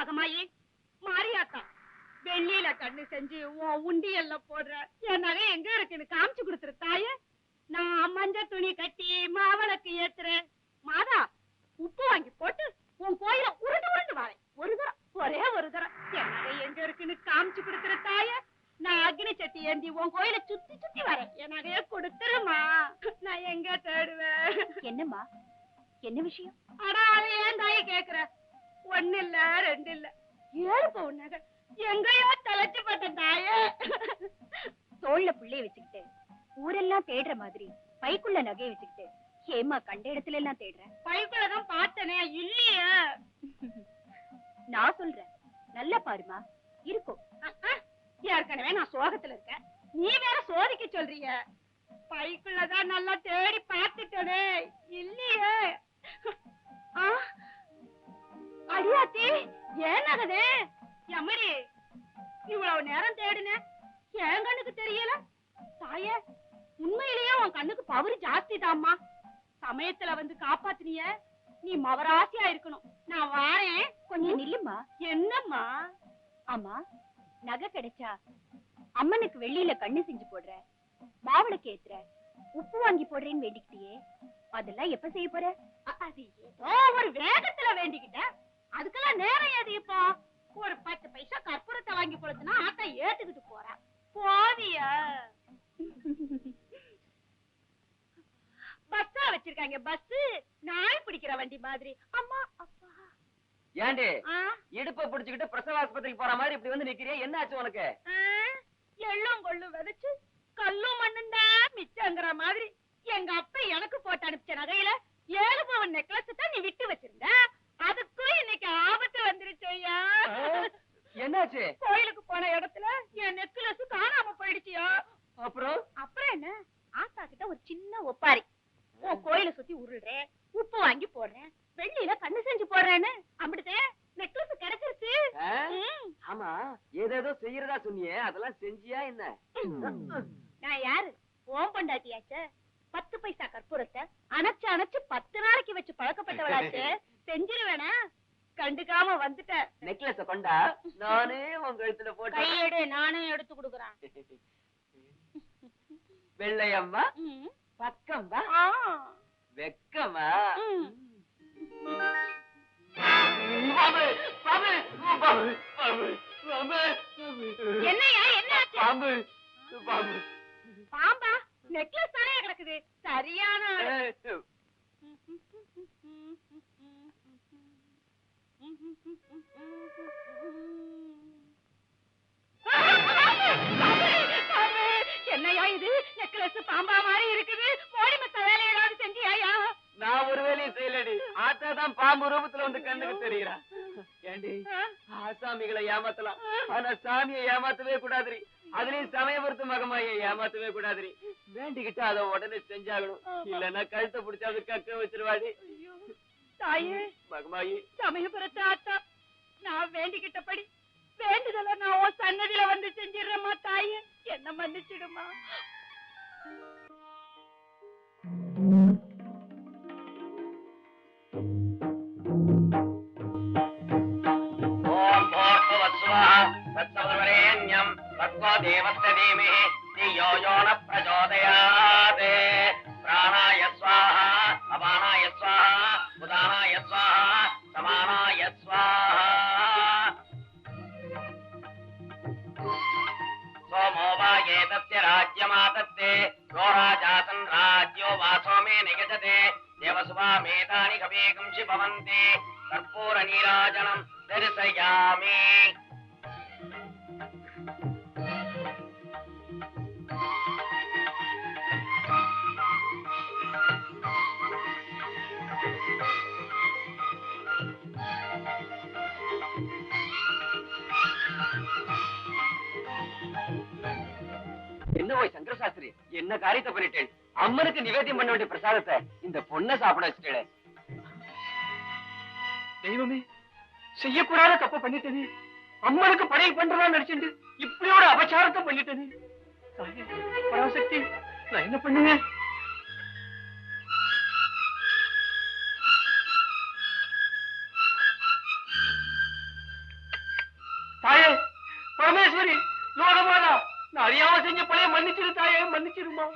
மகமாயி மாரியாத்தா வெள்ளியில கண்ணு செஞ்சு உன் உண்டியல்ல போடுற. என் நகை எங்க இருக்குன்னு காமிச்சு கொடுத்துரு தாயே. நான் மஞ்சள் துணி கட்டி மாவளக்கு ஏத்துறேன். மாதா உப்பு வாங்கி போட்டு உன் கோயில உருண்டு உருண்டு வரேன் ஒரு தரம் ஒரே ஒரு தரம். என் நகை எங்க இருக்குன்னு காமிச்சு கொடுத்துரு தாயே. நான் அக்னி சட்டி ஏந்தி உன் கோயில சுத்தி சுத்தி வரேன். என் நகைய கொடுத்துருமா. நான் எங்க தேடுவேன்? என்னம்மா? என்ன விஷயம்? அடா அது ஏன் தாயே கேக்குற? ஒண்ணு இல்ல ரெண்டு இல்ல ஏழு பவுன் நகை. எங்கேயோ தொலைச்சு போட்ட தாயே. தோல்ல புள்ளைய வச்சுக்கிட்டு ஊரெல்லாம் தேடுற மாதிரி பைக்குள்ள நகைய வச்சுக்கிட்டு ஏமா கண்ட இடத்துல எல்லாம் தேடுற பைக்குள்ளதான் பார்த்தனே இல்லையே. நான் சொல்றேன். நல்லா பாருமா. இருக்கும். ஏற்கனவே நான் சோகத்துல இருக்கேன். நீ வேற சோதிக்க சொல்றீங்க பைக்குள்ளதான் நல்லா தேடி பார்த்துட்டனே. இல்லையே. ஆ, அடியாத்தி ஏன் நகதே எமரி இவ்வளவு நேரம் தேடின? என் கண்ணுக்கு தெரியல. தாயே உண்மையிலேயே உன் கண்ணுக்கு பவர் ஜாஸ்தி தாம்மா சமயத்துல வந்து காப்பாத்தினிய நீ மவராசியா இருக்கணும். நான் வாரேன். கொஞ்சம் நில்லுமா என்னம்மா? ஆமா நகை கிடைச்சா அம்மனுக்கு வெள்ளியில கண்ணு செஞ்சு போடுற மாவிளக்கு ஏத்துற உப்பு வாங்கி போடுறேன்னு வேண்டிக்கிட்டியே அதெல்லாம் எப்ப செய்ய போற? அது ஏதோ ஒரு வேகத்துல வேண்டிக்கிட்டேன் அதுக்கெல்லாம் நேரம் ஏது இப்போ? ஒரு பத்து பைசா கற்பூரத்தை வாங்கி கொடுத்தனா ஆட்டை ஏத்துக்கிட்டு போறா. போவியா? பஸ்ஸா வச்சிருக்காங்க பஸ் நாய் பிடிக்கிற வண்டி மாதிரி. அம்மா அப்பா. ஏண்டி? இடுப்ப புடிச்சுக்கிட்டு பிரசவ ஆஸ்பத்திரிக்கு போற மாதிரி இப்படி வந்து நிக்கிறியா? என்ன ஆச்சு உனக்கு எள்ளும் கொள்ளும் விதைச்சு கல்லும் மண்ணும் தான் மிச்சங்கிற மாதிரி. எங்க அப்பா எனக்கு போட்டு அனுப்பிச்ச நகையில ஏழு பவன் நெக்லஸ் தான் நீ விட்டு வச்சிருந்த. அதுக்கும் என்னாச்சு? கோயிலுக்கு போன இடத்துல என் நெக்லஸ் காணாம போயிடுச்சியா? அப்புறம்? அப்புறம் என்ன? ஆத்தா கிட்ட ஒரு சின்ன ஒப்பாரி. உன் கோயிலை சுத்தி உருள்றேன் உப்பு வாங்கி போடுறேன் வெள்ளியில கண்ணு செஞ்சு போடுறேன்னு. அப்படித்தே நெக்லஸ் கிடைச்சிருச்சு. ஆமா ஏதேதோ செய்யறதா சொன்னியே அதெல்லாம் செஞ்சியா என்ன? நான் யாரு? ஓம் பொண்டாட்டியாச்சே. பத்து பைசா கற்பூரத்தை அணைச்சு அணைச்சு பத்து நாளைக்கு வச்சு பழக்கப்பட்டவளாச்சே. செஞ்சிருவேனா? கண்டுக்காம வந்துட்டேன். நெக்லஸ கொண்டா? நானே உன் கழுத்துல போட்டு கையெடு நானே எடுத்து கொடுக்குறேன். வெள்ளையம்மா? ம். பக்கம் வா ஆ. வெக்கமா? என்னய்யா என்னாச்சு? பாம்பு பாம்பு பாம்பா நெக்லஸ் தானே கிடக்குது. சரியான ஆத்தா தான் பாம்பு ரூபத்துல வந்து கண்ணுக்கு தெரியுறா. ஏண்டி? ஆசாமிகளை ஏமாத்தலாம். ஆனா சாமியை ஏமாத்தவே கூடாதுரி அதுலயும் சமயபுரத்து மகமாயை ஏமாத்தவே கூடாதுரி வேண்டிக்கிட்டு அதை உடனே செஞ்சாகணும். இல்லன்னா கழுத்தை பிடிச்சாது கக்க வச்சிருவாடி. தாயே. மகமாயி. சமயபுரத்து ஆத்தா நான் வேண்டிக்கிட்டபடி வேண்டுதல நான் உன் சன்னதியில வந்து செஞ்சிடுறேம்மா தாயே. என்ன மன்னிச்சிடுமா तत्सवितुर्वरेण्यम् तत्त्वो देवस्य धीमहि धियो यो न प्रचोदयात् प्राणाय स्वाहा अपानाय स्वाहा उदानाय स्वाहा समानाय स्वाहा सोमो वा एतस्य राज्यमातत्ते यो राजासन् राज्यो वासो मे निगजते देवसुभामेतानि कवेकंसि भवन्ति कर्पूरनीराजनम् दर्शयामि என்ன சங்கர சாஸ்திரி என்ன காரியத்தை பண்ணிட்டேன்? அம்மனுக்கு நிவேத்தியம் பண்ண வேண்டிய பிரசாதத்தை இந்த பொண்ணை சாப்பிட வச்சுட்டேன். தெய்வமே செய்யக்கூடாத தப்ப பண்ணிட்டேனே. அம்மனுக்கு படையை பண்றதா நடிச்சுட்டு இப்படி ஒரு அபச்சாரத்தை பண்ணிட்டேனே. பராசக்தி நான் என்ன பண்ணுவேன்? தாயே பரமேஸ்வரி லோகமாதா! நான் அறியாம செஞ்ச பழைய மன்னிச்சிரு தாயே மன்னிச்சிருமா?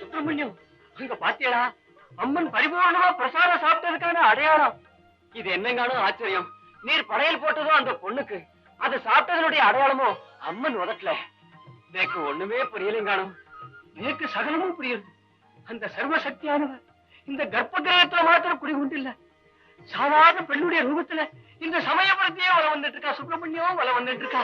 சுப்பிரமணியம் அங்க பாத்தியடா அம்மன் பரிபூர்ணமா பிரசாதம் சாப்பிட்டதுக்கான அடையாளம். இது என்னங்கானோ ஆச்சரியம். நீர் படையல் போட்டதும் அந்த பொண்ணுக்கு. அது சாப்பிட்டதனுடைய அடையாளமோ அம்மன் உதட்டல. எனக்கு ஒண்ணுமே புரியலைங்கானோ எனக்கு சகலமும் புரியுது. அந்த சர்வசக்தியானவர் இந்த கர்ப்ப கிரகத்துல மாத்திரம் குடி இல்லை சாதாரண பெண்ணுடைய ரூபத்துல இந்த சமயபுரத்தையே வள வந்துட்டு இருக்கா சுப்பிரமணியம் வள வந்துட்டு இருக்கா?